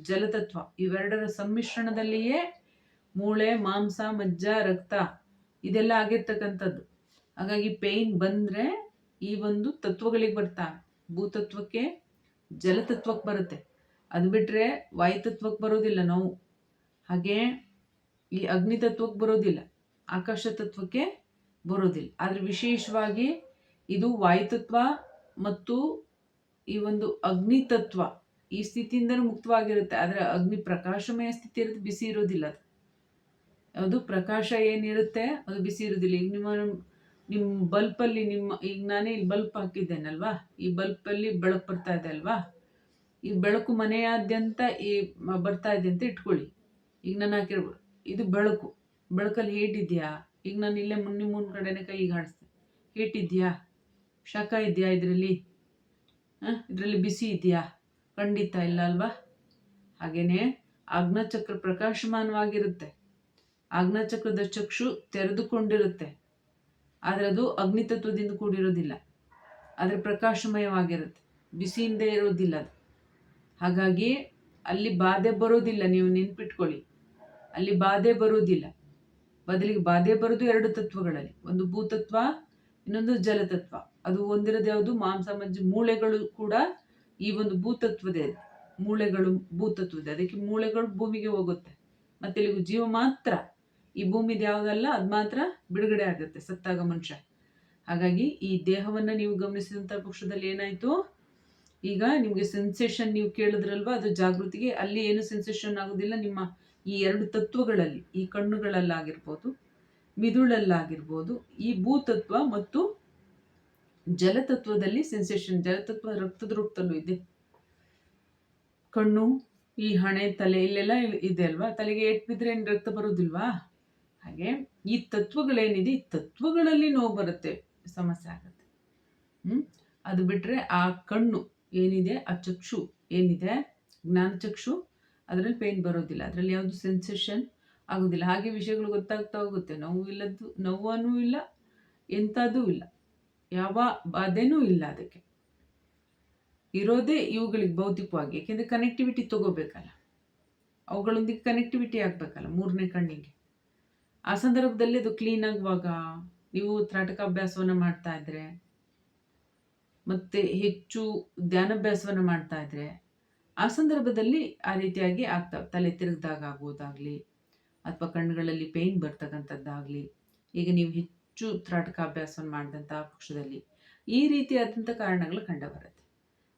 ಜಲತತ್ವ ಇವೆರಡರ ಸಮ್ಮಿಶ್ರಣದಲ್ಲಿಯೇ ಮೂಳೆ, ಮಾಂಸ, ಮಜ್ಜ, ರಕ್ತ ಇದೆಲ್ಲ ಆಗಿರ್ತಕ್ಕಂಥದ್ದು. ಹಾಗಾಗಿ ಪೇಯ್ನ್ ಬಂದರೆ ಈ ಒಂದು ತತ್ವಗಳಿಗೆ ಬರ್ತಾ. ಭೂತತ್ವಕ್ಕೆ ಜಲತತ್ವಕ್ಕೆ ಬರುತ್ತೆ. ಅದು ಬಿಟ್ಟರೆ ವಾಯುತತ್ವಕ್ಕೆ ಬರೋದಿಲ್ಲ ನೋವು. ಹಾಗೆ ಈ ಅಗ್ನಿ ತತ್ವಕ್ಕೆ ಬರೋದಿಲ್ಲ, ಆಕಾಶ ತತ್ವಕ್ಕೆ ಬರೋದಿಲ್ಲ. ಆದರೆ ವಿಶೇಷವಾಗಿ ಇದು ವಾಯುತತ್ವ ಮತ್ತು ಈ ಒಂದು ಅಗ್ನಿ ತತ್ವ ಈ ಸ್ಥಿತಿಯಿಂದನೂ ಮುಕ್ತವಾಗಿರುತ್ತೆ. ಆದರೆ ಅಗ್ನಿ ಪ್ರಕಾಶಮಯ ಸ್ಥಿತಿ ಇರುತ್ತೆ, ಬಿಸಿ ಇರೋದಿಲ್ಲ ಅದು. ಅದು ಪ್ರಕಾಶ ಏನಿರುತ್ತೆ, ಅದು ಬಿಸಿ ಇರೋದಿಲ್ಲ. ಈಗ ನಿಮ್ಮ ನಿಮ್ಮ ಬಲ್ಪಲ್ಲಿ ನಿಮ್ಮ ಈಗ ನಾನೇ ಇಲ್ಲಿ ಬಲ್ಪ್ ಹಾಕಿದ್ದೇನಲ್ವಾ? ಈ ಬಲ್ಪಲ್ಲಿ ಬೆಳಕು ಬರ್ತಾ ಇದೆ ಅಲ್ವಾ? ಈ ಬೆಳಕು ಮನೆಯಾದ್ಯಂತ ಈ ಬರ್ತಾ ಇದೆ ಅಂತ ಇಟ್ಕೊಳ್ಳಿ. ಈಗ ನಾನು ಹಾಕಿರ್ಬೋದು ಇದು ಬೆಳಕು. ಬೆಳಕಲ್ಲಿ ಹೇಟಿದೆಯಾ ಈಗ ನಾನು ಇಲ್ಲೇ ಮುನ್ನಿ ಮುನ್ ಕಡೆನೆ ಕೈಗೆ ಹಾಡಿಸ್ತೆ ಹೇಟಿದೆಯಾ ಶಕ ಇದೆಯಾ ಇದರಲ್ಲಿ? ಹಾಂ? ಇದರಲ್ಲಿ ಬಿಸಿ ಇದೆಯಾ? ಖಂಡಿತ ಇಲ್ಲ ಅಲ್ವಾ? ಹಾಗೆಯೇ ಅಗ್ನಚಕ್ರ ಪ್ರಕಾಶಮಾನವಾಗಿರುತ್ತೆ. ಅಗ್ನಚಕ್ರದ ಚಕ್ಷು ತೆರೆದುಕೊಂಡಿರುತ್ತೆ. ಆದರೆ ಅದು ಅಗ್ನಿತತ್ವದಿಂದ ಕೂಡಿರೋದಿಲ್ಲ. ಆದರೆ ಪ್ರಕಾಶಮಯವಾಗಿರುತ್ತೆ. ಬಿಸಿಯಿಂದ ಇರೋದಿಲ್ಲ ಅದು. ಹಾಗಾಗಿ ಅಲ್ಲಿ ಬಾಧೆ ಬರೋದಿಲ್ಲ. ನೀವು ನೆನ್ಪಿಟ್ಕೊಳ್ಳಿ. ಅಲ್ಲಿ ಬಾಧೆ ಬರುವುದಿಲ್ಲ. ಬದಲಿಗೆ ಬಾಧೆ ಬರೋದು ಎರಡು ತತ್ವಗಳಲ್ಲಿ. ಒಂದು ಭೂತತ್ವ, ಇನ್ನೊಂದು ಜಲತತ್ವ. ಅದು ಹೊಂದಿರೋದು ಯಾವುದು? ಮಾಂಸ ಮಜ್ಜು ಮೂಳೆಗಳು ಕೂಡ ಈ ಒಂದು ಭೂತತ್ವದ. ಮೂಳೆಗಳು ಭೂತತ್ವದ. ಅದಕ್ಕೆ ಮೂಳೆಗಳು ಭೂಮಿಗೆ ಹೋಗುತ್ತೆ. ಮತ್ತೆ ಇಲ್ಲಿ ಜೀವ ಮಾತ್ರ ಈ ಭೂಮಿದು ಯಾವುದಲ್ಲ, ಅದು ಮಾತ್ರ ಬಿಡುಗಡೆ ಆಗುತ್ತೆ ಸತ್ತಾಗ ಮನುಷ್ಯ. ಹಾಗಾಗಿ ಈ ದೇಹವನ್ನು ನೀವು ಗಮನಿಸಿದಂಥ ಪಕ್ಷದಲ್ಲಿ ಏನಾಯಿತು? ಈಗ ನಿಮಗೆ ಸೆನ್ಸೇಷನ್ ನೀವು ಕೇಳಿದ್ರಲ್ವಾ, ಅದು ಜಾಗೃತಿಗೆ, ಅಲ್ಲಿ ಏನು ಸೆನ್ಸೇಷನ್ ಆಗೋದಿಲ್ಲ, ನಿಮ್ಮ ಈ ಎರಡು ತತ್ವಗಳಲ್ಲಿ, ಈ ಕಣ್ಣುಗಳಲ್ಲಾಗಿರ್ಬೋದು, ಮಿದುಳಲ್ಲಾಗಿರ್ಬೋದು, ಈ ಭೂತತ್ವ ಮತ್ತು ಜಲತತ್ವದಲ್ಲಿ ಸೆನ್ಸೇಷನ್ ಜಲತತ್ವ ರಕ್ತದ ರೂಪದಲ್ಲೂ ಇದೆ. ಕಣ್ಣು, ಈ ಹಣೆ, ತಲೆ, ಇಲ್ಲೆಲ್ಲ ಇದೆ ಅಲ್ವಾ? ತಲೆಗೆ ಏಟ್ ಬಿದ್ರೆ ಏನು ರಕ್ತ ಬರೋದಿಲ್ವಾ? ಹಾಗೆ ಈ ತತ್ವಗಳೇನಿದೆ, ಈ ತತ್ವಗಳಲ್ಲಿ ನೋವು ಬರುತ್ತೆ, ಸಮಸ್ಯೆ ಆಗುತ್ತೆ. ಹ್ಞೂ ಅದು ಬಿಟ್ರೆ ಆ ಕಣ್ಣು ಏನಿದೆ, ಆ ಚಕ್ಷು ಏನಿದೆ ಜ್ಞಾನ ಚಕ್ಷು ಅದರಲ್ಲಿ ಪೇನ್ ಬರೋದಿಲ್ಲ. ಅದರಲ್ಲಿ ಯಾವುದು ಸೆನ್ಸೇಷನ್ ಆಗೋದಿಲ್ಲ. ಹಾಗೆ ವಿಷಯಗಳು ಗೊತ್ತಾಗ್ತಾ ಹೋಗುತ್ತೆ. ನೋವು ಇಲ್ಲದ್ದು ನೋವೂ ಇಲ್ಲ ಎಂಥದ್ದೂ ಇಲ್ಲ. ಯಾವ ಬಾಧೆನೂ ಇಲ್ಲ ಅದಕ್ಕೆ. ಇರೋದೇ ಇವುಗಳಿಗೆ ಭೌತಿಕವಾಗಿ. ಯಾಕೆಂದರೆ ಕನೆಕ್ಟಿವಿಟಿ ತಗೋಬೇಕಲ್ಲ. ಅವುಗಳೊಂದಿಗೆ ಕನೆಕ್ಟಿವಿಟಿ ಆಗಬೇಕಲ್ಲ ಮೂರನೇ ಕಣ್ಣಿಗೆ. ಆ ಸಂದರ್ಭದಲ್ಲಿ ಅದು ಕ್ಲೀನ್ ಆಗುವಾಗ ನೀವು ತ್ರಾಟಕಾಭ್ಯಾಸವನ್ನು ಮಾಡ್ತಾ ಇದ್ರೆ, ಮತ್ತೆ ಹೆಚ್ಚು ಧ್ಯಾನಾಭ್ಯಾಸವನ್ನು ಮಾಡ್ತಾ ಇದ್ರೆ ಆ ಸಂದರ್ಭದಲ್ಲಿ ಆ ರೀತಿಯಾಗಿ ಆಗ್ತವೆ ತಲೆ ತಿರುಗಿದಾಗ ಆಗೋದಾಗ್ಲಿ ಅಥವಾ ಕಣ್ಣುಗಳಲ್ಲಿ ಪೇಯ್ನ್ ಬರ್ತಕ್ಕಂಥದ್ದಾಗಲಿ, ಈಗ ನೀವು ಹೆಚ್ಚು ತ್ರಾಟಕಾಭ್ಯಾಸವನ್ನು ಮಾಡಿದಂಥ ಪಕ್ಷದಲ್ಲಿ ಈ ರೀತಿಯಾದಂಥ ಕಾರಣಗಳು ಕಂಡುಬರುತ್ತೆ.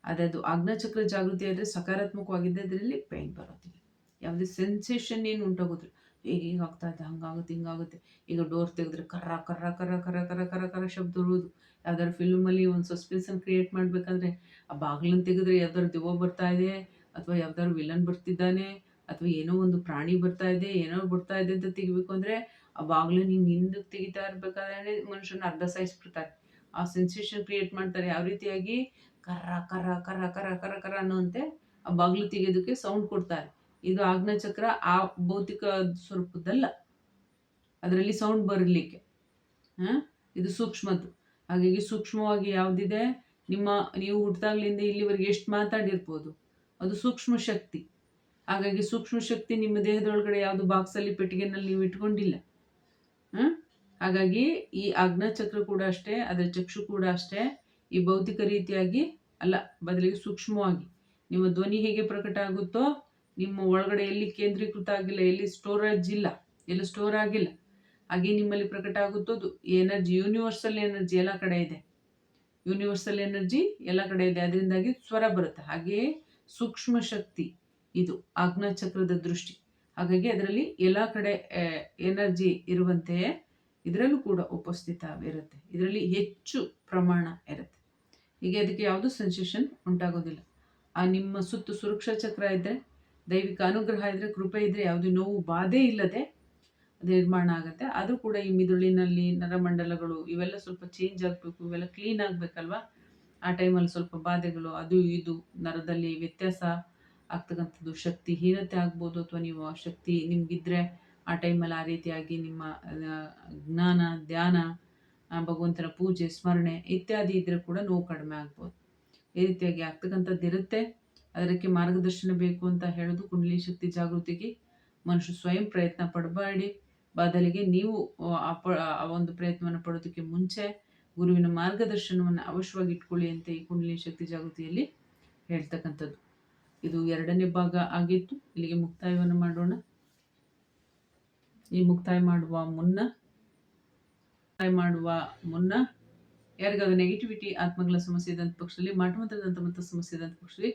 ಅದದು ಆಜ್ಞಾಚಕ್ರ ಜಾಗೃತಿ ಆದರೆ ಸಕಾರಾತ್ಮಕವಾಗಿದ್ದರೆ ಅದರಲ್ಲಿ ಪೇಯ್ನ್ ಬರೋದಿಲ್ಲ. ಯಾವುದೇ ಸೆನ್ಸೇಷನ್ ಏನು ಉಂಟಾಗೋದಿಲ್ಲ ಈಗ ಈಗ ಆಗ್ತಾಯಿದೆ ಹಂಗಾಗುತ್ತೆ, ಹಿಂಗಾಗುತ್ತೆ. ಈಗ ಡೋರ್ ತೆಗೆದ್ರೆ ಕರ್ರ ಕರ್ರ ಕರ್ರ ಕರ್ರ ಕರ್ರ ಕರ್ರ ಕರ್ರ ಶಬ್ದ ಇರೋದು ಯಾವ್ದಾದ್ರು ಫಿಲ್ಮಲ್ಲಿ ಒಂದು ಸಸ್ಪೆನ್ಸನ್ನು ಕ್ರಿಯೇಟ್ ಮಾಡಬೇಕಂದ್ರೆ ಆ ಬಾಗಿಲನ್ನು ತೆಗೆದ್ರೆ ಯಾವ್ದಾದ್ರು ದೆವ್ವ ಬರ್ತಾ ಇದೆ ಅಥವಾ ಯಾವ್ದಾದ್ರು ವಿಲನ್ ಬರ್ತಿದ್ದಾನೆ ಅಥವಾ ಏನೋ ಒಂದು ಪ್ರಾಣಿ ಬರ್ತಾ ಇದೆ ಏನೋ ಬರ್ತಾ ಇದೆ ಅಂತ ತೆಗಿಬೇಕು ಅಂದರೆ ಆ ಬಾಗಿಲನ್ನು ಹಿಂಗೆ ಹಿಂದಕ್ಕೆ ತೆಗಿತಾ ಇರಬೇಕಾದ್ರೆ ಮನುಷ್ಯನ ಅರ್ಧ ಸಾಯಿಸ್ಬಿಡ್ತಾರೆ ಆ ಸೆನ್ಸೇಷನ್ ಕ್ರಿಯೇಟ್ ಮಾಡ್ತಾರೆ. ಯಾವ ರೀತಿಯಾಗಿ ಕರ್ರ ಕರ್ರ ಕರ್ರ ಕರ್ರ ಕರ್ರ ಕರ್ರ ಅನ್ನುವಂತೆ ಆ ಬಾಗಿಲು ತೆಗೆಯೋದಕ್ಕೆ ಸೌಂಡ್ ಕೊಡ್ತಾರೆ. ಇದು ಆಗ್ನಚಕ್ರ ಆ ಭೌತಿಕ ಸ್ವರೂಪದಲ್ಲ. ಅದರಲ್ಲಿ ಸೌಂಡ್ ಬರಲಿಕ್ಕೆ. ಇದು ಸೂಕ್ಷ್ಮದ್ದು. ಹಾಗಾಗಿ ಸೂಕ್ಷ್ಮವಾಗಿ ಯಾವುದಿದೆ? ನಿಮ್ಮ, ನೀವು ಹುಟ್ಟಿದಾಗ್ಲಿಂದ ಇಲ್ಲಿವರೆಗೆ ಎಷ್ಟು ಮಾತಾಡಿರ್ಬೋದು? ಅದು ಸೂಕ್ಷ್ಮ ಶಕ್ತಿ. ಹಾಗಾಗಿ ಸೂಕ್ಷ್ಮ ಶಕ್ತಿ ನಿಮ್ಮ ದೇಹದೊಳಗಡೆ ಯಾವುದು ಬಾಕ್ಸಲ್ಲಿ ಪೆಟ್ಟಿಗೆನಲ್ಲಿ ನೀವು ಇಟ್ಕೊಂಡಿಲ್ಲ. ಹಾಗಾಗಿ ಈ ಚಕ್ರ ಕೂಡ ಅಷ್ಟೇ, ಅದರ ಚಕ್ಷು ಕೂಡ ಅಷ್ಟೇ, ಈ ಭೌತಿಕ ರೀತಿಯಾಗಿ ಅಲ್ಲ, ಬದಲಿಗೆ ಸೂಕ್ಷ್ಮವಾಗಿ. ನಿಮ್ಮ ಧ್ವನಿ ಹೇಗೆ ಪ್ರಕಟ ಆಗುತ್ತೋ ನಿಮ್ಮ ಒಳಗಡೆ ಎಲ್ಲಿ ಕೇಂದ್ರೀಕೃತ ಆಗಿಲ್ಲ, ಎಲ್ಲಿ ಸ್ಟೋರೇಜ್ ಇಲ್ಲ, ಎಲ್ಲಿ ಸ್ಟೋರ್ ಆಗಿಲ್ಲ, ಹಾಗೆ ನಿಮ್ಮಲ್ಲಿ ಪ್ರಕಟ ಆಗುತ್ತೋದು ಎನರ್ಜಿ ಯೂನಿವರ್ಸಲ್ ಎನರ್ಜಿ ಎಲ್ಲ ಕಡೆ ಇದೆ. ಯೂನಿವರ್ಸಲ್ ಎನರ್ಜಿ ಎಲ್ಲ ಕಡೆ ಇದೆ, ಅದರಿಂದಾಗಿ ಸ್ವರ ಬರುತ್ತೆ. ಹಾಗೆಯೇ ಸೂಕ್ಷ್ಮ ಶಕ್ತಿ ಇದು ಆಜ್ಞಾಚಕ್ರದ ದೃಷ್ಟಿ. ಹಾಗಾಗಿ ಅದರಲ್ಲಿ ಎಲ್ಲ ಕಡೆ ಎನರ್ಜಿ ಇರುವಂತೆಯೇ ಇದರಲ್ಲೂ ಕೂಡ ಉಪಸ್ಥಿತವಿರುತ್ತೆ. ಇದರಲ್ಲಿ ಹೆಚ್ಚು ಪ್ರಮಾಣ ಇರುತ್ತೆ. ಹೀಗೆ ಅದಕ್ಕೆ ಯಾವುದೂ ಸೆನ್ಸೇಷನ್ ಉಂಟಾಗೋದಿಲ್ಲ. ಆ ನಿಮ್ಮ ಸುತ್ತು ಸುರಕ್ಷಾ ಚಕ್ರ ಇದ್ದರೆ ದೈವಿಕ ಅನುಗ್ರಹ ಇದ್ದರೆ ಕೃಪೆ ಇದ್ದರೆ ಯಾವುದೇ ನೋವು, ಬಾಧೆ ಇಲ್ಲದೆ ನಿರ್ಮಾಣ ಆಗುತ್ತೆ. ಅದು ಕೂಡ ಈ ಮಿದುಳಿನಲ್ಲಿ ನರಮಂಡಲಗಳು ಇವೆಲ್ಲ ಸ್ವಲ್ಪ ಚೇಂಜ್ ಆಗಬೇಕು, ಇವೆಲ್ಲ ಕ್ಲೀನ್ ಆಗಬೇಕಲ್ವಾ? ಆ ಟೈಮಲ್ಲಿ ಸ್ವಲ್ಪ ಬಾಧೆಗಳು, ಅದು ಇದು, ನರದಲ್ಲಿ ವ್ಯತ್ಯಾಸ ಆಗ್ತಕ್ಕಂಥದ್ದು ಶಕ್ತಿ ಹೀನತೆ ಆಗ್ಬೋದು ಅಥವಾ ನೀವು ಆ ಶಕ್ತಿ ನಿಮಗಿದ್ರೆ ಆ ಟೈಮಲ್ಲಿ ಆ ರೀತಿಯಾಗಿ ನಿಮ್ಮ ಜ್ಞಾನ, ಧ್ಯಾನ ಭಗವಂತನ ಪೂಜೆ, ಸ್ಮರಣೆ ಇತ್ಯಾದಿ ಇದ್ದರೆ ಕೂಡ ನೋವು ಕಡಿಮೆ ಆಗ್ಬೋದು. ಈ ರೀತಿಯಾಗಿ ಆಗ್ತಕ್ಕಂಥದ್ದು ಇರುತ್ತೆ ಅದಕ್ಕೆ ಮಾರ್ಗದರ್ಶನ ಬೇಕು ಅಂತ ಹೇಳೋದು ಕುಂಡಲಿ ಶಕ್ತಿ ಜಾಗೃತಿಗೆ ಮನುಷ್ಯ ಸ್ವಯಂ ಪ್ರಯತ್ನ ಪಡಬೇಡಿ ಬದಲಿಗೆ ನೀವು, ಆ ಒಂದು ಪ್ರಯತ್ನವನ್ನು ಪಡೋದಕ್ಕೆ ಮುಂಚೆ ಗುರುವಿನ ಮಾರ್ಗದರ್ಶನವನ್ನು ಅವಶ್ಯವಾಗಿ ಇಟ್ಕೊಳ್ಳಿ ಅಂತ ಈ ಕುಂಡಲಿ ಶಕ್ತಿ ಜಾಗೃತಿಯಲ್ಲಿ ಹೇಳ್ತಕ್ಕಂಥದ್ದು. ಇದು ಎರಡನೇ ಭಾಗ ಆಗಿತ್ತು ಇಲ್ಲಿಗೆ ಮುಕ್ತಾಯವನ್ನು ಮಾಡೋಣ. ಈ ಮುಕ್ತಾಯ ಮಾಡುವ ಮುನ್ನ, ಮುಕ್ತಾಯ ಮಾಡುವ ಮುನ್ನ, ಯಾರಿಗಾದ್ರೂ ನೆಗೆಟಿವಿಟಿ ಆತ್ಮಗಳ ಸಮಸ್ಯೆ ಇದ್ದಂಥ ಪಕ್ಷದಲ್ಲಿ ಮಾಟಮಂತ್ರದಂಥ ಮತ್ತು ಸಮಸ್ಯೆ ಇದ್ದಂಥ ಪಕ್ಷದಲ್ಲಿ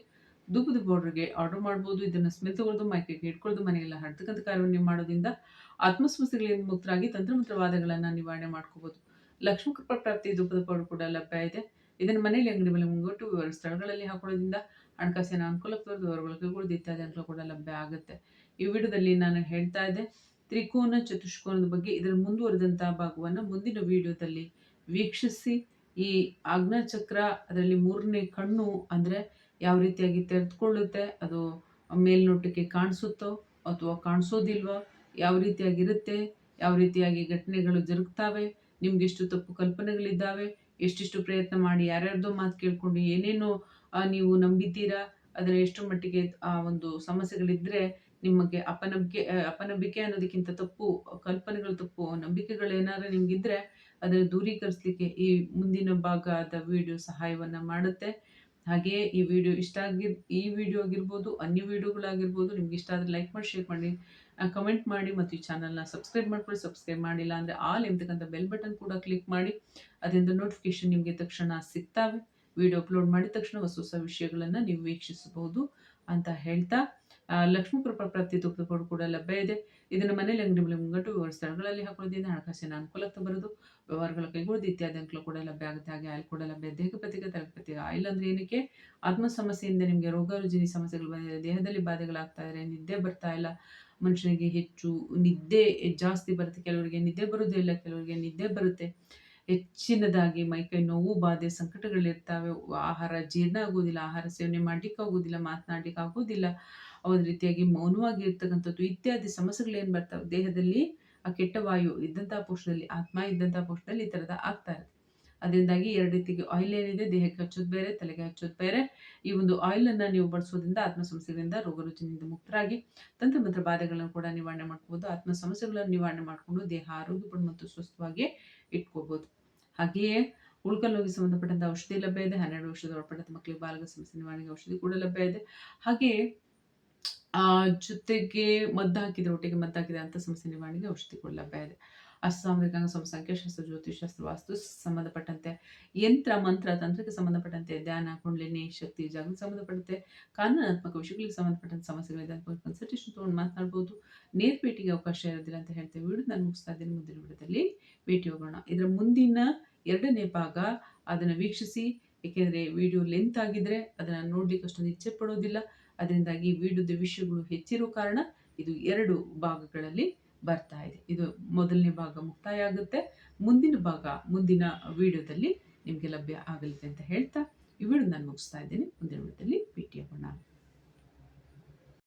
ಧೂಪದ ಪೌಡರ್ಗೆ ಆರ್ಡರ್ ಮಾಡ್ಬೋದು. ಇದನ್ನು ಸ್ಮೆಲ್ ತಗೊಳ್ಳೋದು ಮೈಕೆಗೆ ಇಟ್ಕೊಳ್ಳೋದು ಮನೆಗೆಲ್ಲ ಹಡ್ತಕ್ಕಂಥ ಕಾರ್ಯವನ್ನು ನೀವು ಮಾಡೋದ್ರಿಂದ ಆತ್ಮ ಸಮಸ್ಯೆಗಳಿಂದ ಮುಕ್ತರಾಗಿ ತಂತ್ರಮಂತ್ರವಾದಗಳನ್ನು ನಿವಾರಣೆ ಮಾಡ್ಕೋಬೋದು. ಲಕ್ಷ್ಮೀ ಕೃಪಾ ಪ್ರಾಪ್ತಿ ಧೂಪದ ಪೌಡರ್ ಕೂಡ ಲಭ್ಯ ಇದೆ. ಇದನ್ನು ಮನೆಯಲ್ಲಿ ಅಂಗಡಿ ಮೇಲೆ ಮುಂಗೊಟ್ಟು ವಿವರ ಸ್ಥಳಗಳಲ್ಲಿ ಹಾಕೊಳ್ಳೋದ್ರಿಂದ ಹಣಕಾಸಿನ ಅನುಕೂಲ ವರ್ಗಗಳು ಇತ್ಯಾದಿ ಅನುಕೂಲ ಕೂಡ ಲಭ್ಯ ಆಗುತ್ತೆ. ಈ ವಿಡಿಯೋದಲ್ಲಿ ನಾನು ಹೇಳ್ತಾ ಇದ್ದೆ, ತ್ರಿಕೋನ ಚತುಷ್ಕೋನದ ಬಗ್ಗೆ ಇದರ ಮುಂದುವರೆದಂತಹ ಭಾಗವನ್ನು ಮುಂದಿನ ವಿಡಿಯೋದಲ್ಲಿ ವೀಕ್ಷಿಸಿ. ಈ ಆಜ್ಞಾಚಕ್ರ ಅದರಲ್ಲಿ ಮೂರನೇ ಕಣ್ಣು ಅಂದರೆ ಯಾವ ರೀತಿಯಾಗಿ ತೆರೆದುಕೊಳ್ಳುತ್ತೆ? ಅದು ಮೇಲ್ನೋಟಕ್ಕೆ ಕಾಣಿಸುತ್ತೋ ಅಥವಾ ಕಾಣಿಸೋದಿಲ್ವೋ? ಯಾವ ರೀತಿಯಾಗಿರುತ್ತೆ? ಯಾವ ರೀತಿಯಾಗಿ ಘಟನೆಗಳು ಜರುಗ್ತಾವೆ? ನಿಮ್ಗೆಷ್ಟು ತಪ್ಪು ಕಲ್ಪನೆಗಳಿದ್ದಾವೆ? ಎಷ್ಟಿಷ್ಟು ಪ್ರಯತ್ನ ಮಾಡಿ ಯಾರ್ಯಾರ್ದೋ ಮಾತು ಕೇಳಿಕೊಂಡು ಏನೇನು ನೀವು ನಂಬಿದ್ದೀರಾ? ಅದರ ಎಷ್ಟು ಮಟ್ಟಿಗೆ, ಆ, ಒಂದು ಸಮಸ್ಯೆಗಳಿದ್ದರೆ ನಿಮಗೆ ಅಪನಂಬಿಕೆ ಅಪನಂಬಿಕೆ ಅನ್ನೋದಕ್ಕಿಂತ ತಪ್ಪು, ಕಲ್ಪನೆಗಳು ತಪ್ಪು ನಂಬಿಕೆಗಳು ಏನಾದ್ರು ನಿಮಗಿದ್ರೆ ಅದರ ದೂರೀಕರಿಸಲಿಕ್ಕೆ ಈ ಮುಂದಿನ ಭಾಗದ ವಿಡಿಯೋ ಸಹಾಯವನ್ನು ಮಾಡುತ್ತೆ. ಹಾಗೆಯೇ ಈ ವಿಡಿಯೋ ಇಷ್ಟ ಆಗಿ, ಈ ವಿಡಿಯೋ ಆಗಿರ್ಬೋದು, ಅನ್ಯ ವಿಡಿಯೋಗಳಾಗಿರ್ಬೋದು, ನಿಮ್ಗೆ ಇಷ್ಟ ಆದರೆ ಲೈಕ್ ಮಾಡಿ, ಶೇರ್ ಮಾಡಿ ಕಮೆಂಟ್ ಮಾಡಿ ಮತ್ತು ಈ ಚಾನಲ್ನ ಸಬ್ಸ್ಕ್ರೈಬ್ ಮಾಡ್ಕೊಳ್ಳಿ, ಸಬ್ಸ್ಕ್ರೈಬ್ ಮಾಡಿಲ್ಲ ಅಂದರೆ ಆಲ್ ಎಂಬತಕ್ಕಂಥ ಬೆಲ್ ಬಟನ್ ಕೂಡ ಕ್ಲಿಕ್ ಮಾಡಿ, ಅದರಿಂದ ನೋಟಿಫಿಕೇಶನ್ ನಿಮಗೆ ತಕ್ಷಣ ಸಿಗ್ತಾವೆ. ವಿಡಿಯೋ ಅಪ್ಲೋಡ್ ಮಾಡಿದ ತಕ್ಷಣ ಹೊಸ ಹೊಸ ವಿಷಯಗಳನ್ನು ನೀವು ವೀಕ್ಷಿಸಬಹುದು ಅಂತ ಹೇಳ್ತಾ ಲಕ್ಷ್ಮೀ ಕೃಪಾ ಪ್ರಾಪ್ತಿ ಕೋಡ್ ಕೂಡ ಲಭ್ಯ ಇದೆ. ಇದನ್ನು ಮನೆಯಲ್ಲಿ ಮೇಲೆ ಮುಂಗಟ್ಟು ಸ್ಥಳಗಳಲ್ಲಿ ಹಾಕೊಳ್ಳೋದ್ರಿಂದ ಹಣಕಾಸಿನ ಅನುಕೂಲಕ್ಕೆ ಬರೋದು ವ್ಯವಹಾರಗಳ ಕೈಗೊಳ್ಳೋದು ಇತ್ಯಾದಿ ಅಂಕಲು ಕೂಡ ಲಭ್ಯ ಆಗುತ್ತೆ. ಹಾಗೆ ಆಯಿಲ್ ಕೂಡ ಲಭ್ಯ. ದೇಹ ಪ್ರತಿಗೆ ತರಗತಿ ಆಯಿಲ್ ಅಂದರೆ ಏನಕ್ಕೆ? ಆತ್ಮ ಸಮಸ್ಯೆಯಿಂದ ನಿಮಗೆ ರೋಗ ರುಜಿನಿ ಸಮಸ್ಯೆಗಳು ಬಂದಿದೆ. ದೇಹದಲ್ಲಿ ಬಾಧೆಗಳಾಗ್ತಾ ಇದ್ರೆ ನಿದ್ದೆ ಬರ್ತಾ ಇಲ್ಲ. ಮನುಷ್ಯನಿಗೆ ಹೆಚ್ಚು ನಿದ್ದೆ ಜಾಸ್ತಿ ಬರುತ್ತೆ. ಕೆಲವರಿಗೆ ನಿದ್ದೆ ಬರೋದಿಲ್ಲ ಕೆಲವರಿಗೆ ನಿದ್ದೆ ಬರುತ್ತೆ. ಹೆಚ್ಚಿನದಾಗಿ ಮೈಕೈ ನೋವು, ಬಾಧೆ ಸಂಕಟಗಳಿರ್ತವೆ. ಆಹಾರ, ಜೀರ್ಣ ಆಗೋದಿಲ್ಲ ಆಹಾರ ಸೇವನೆ ಮಾಡ್ಲಿಕ್ಕೆ ಆಗೋದಿಲ್ಲ ಮಾತನಾಡ್ಲಿಕ್ಕೆ ಆಗೋದಿಲ್ಲ ಒಂದು ರೀತಿಯಾಗಿ ಮೌನವಾಗಿ ಇರ್ತಕ್ಕಂಥದ್ದು ಇತ್ಯಾದಿ ಸಮಸ್ಯೆಗಳೇನು ಬರ್ತವೆ. ದೇಹದಲ್ಲಿ ಆ ಕೆಟ್ಟ ವಾಯು ಇದ್ದಂಥ ಪುರುಷದಲ್ಲಿ ಆತ್ಮ ಇದ್ದಂಥ ಪುರುಷದಲ್ಲಿ ಈ ಥರದ ಆಗ್ತಾ ಇರುತ್ತೆ. ಅದರಿಂದಾಗಿ ಎರಡು ರೀತಿಗೆ ಆಯಿಲ್ ಏನಿದೆ, ದೇಹಕ್ಕೆ ಹಚ್ಚೋದು ಬೇರೆ, ತಲೆಗೆ ಹಚ್ಚೋದು ಬೇರೆ. ಈ ಒಂದು ಆಯಿಲನ್ನು ನೀವು ಬಳಸೋದ್ರಿಂದ ಆತ್ಮ ಸಮಸ್ಯೆಗಳಿಂದ ರೋಗ ರುಚಿನಿಂದ ಮುಕ್ತರಾಗಿ ತಂತ್ರಮಂತ್ರ ಬಾಧೆಗಳನ್ನು ಕೂಡ ನಿವಾರಣೆ ಮಾಡ್ಕೋಬೋದು ಆತ್ಮ ಸಮಸ್ಯೆಗಳನ್ನು ನಿವಾರಣೆ ಮಾಡಿಕೊಂಡು ದೇಹ ಆರೋಗ್ಯಪೂರ್ಣ ಮತ್ತು ಸ್ವಸ್ಥವಾಗಿ ಇಟ್ಕೋಬೋದು. ಹಾಗೆಯೇ ಉಳ್ಕಲ್ಲೋಗಿ ಸಂಬಂಧಪಟ್ಟಂಥ ಔಷಧಿ ಲಭ್ಯ ಇದೆ. ಹನ್ನೆರಡು ವರ್ಷದ ಒಳಪಟ್ಟಂಥ ಮಕ್ಕಳಿಗೆ ಬಾಲಕ ಸಮಸ್ಯೆ ನಿವಾರಣೆಗೆ ಔಷಧಿ ಕೂಡ ಲಭ್ಯ ಇದೆ. ಹಾಗೆಯೇ ಜೊತೆಗೆ ಮದ್ದು ಹಾಕಿದ್ರೆ ಒಟ್ಟಿಗೆ ಮದ್ದು ಹಾಕಿದ್ರೆ ಅಂತ ಸಮಸ್ಯೆ ನಿವಾರಣೆಗೆ ಕೂಡ ಲಭ್ಯ ಇದೆ. ಅಸಾಮರಿಕಾಂಗ ಸಂಖ್ಯಾಶಾಸ್ತ್ರ ಜ್ಯೋತಿಷಾಸ್ತ್ರ ವಾಸ್ತು ಸಂಬಂಧಪಟ್ಟಂತೆ. ಯಂತ್ರ, ಮಂತ್ರ, ತಂತ್ರಕ್ಕೆ ಸಂಬಂಧಪಟ್ಟಂತೆ ಧ್ಯಾನ, ಕುಂಡಲಿನಿ, ಶಕ್ತಿ, ಜಾಗೃತಿ ಸಂಬಂಧಪಟ್ಟಂತೆ, ಕಾನೂನಾತ್ಮಕ ವಿಷಯಗಳಿಗೆ ಸಂಬಂಧಪಟ್ಟಂತೆ ಸಮಸ್ಯೆಗಳಿದೆ ಕನ್ಸಲ್ಟೇಷನ್ ತೊಗೊಂಡು ಮಾತನಾಡ್ಬೋದು. ನೇರ ಭೇಟಿಗೆ ಅವಕಾಶ ಇರೋದಿಲ್ಲ ಅಂತ ಹೇಳ್ತೇವೆ. ವಿಡಿಯೋ ನಾನು ಮುಗಿಸ್ತಾ ಇದ್ದೀನಿ. ಮುಂದಿನ ವಿಡಿಯೋದಲ್ಲಿ ಭೇಟಿ ಹೋಗೋಣ. ಇದರ ಮುಂದಿನ ಎರಡನೇ ಭಾಗ ಅದನ್ನು ವೀಕ್ಷಿಸಿ. ಏಕೆಂದರೆ ವಿಡಿಯೋ ಲೆಂತ್ ಆಗಿದ್ರೆ ಅದನ್ನು ನೋಡ್ಲಿಕ್ಕೆ ಅಷ್ಟೊಂದು ಇಚ್ಛೆ ಪಡೋದಿಲ್ಲ. ಅದರಿಂದಾಗಿ ವಿಡಿಯೋದ ವಿಷಯಗಳು ಹೆಚ್ಚಿರೋ ಕಾರಣ ಇದು ಎರಡು ಭಾಗಗಳಲ್ಲಿ ಬರ್ತಾ ಇದೆ. ಇದು ಮೊದಲನೇ ಭಾಗ ಮುಕ್ತಾಯ ಆಗುತ್ತೆ ಮುಂದಿನ ಭಾಗ, ಮುಂದಿನ ವಿಡಿಯೋದಲ್ಲಿ ನಿಮಗೆ ಲಭ್ಯ ಆಗಲಿದೆ ಅಂತ ಹೇಳ್ತಾ ಈ ವಿಡಿಯೋ ನಾನು ಮುಗಿಸ್ತಾ ಇದ್ದೀನಿ. ಮುಂದಿನ ವಿಡಿಯೋದಲ್ಲಿ ಭೇಟಿಯಾಗೋಣ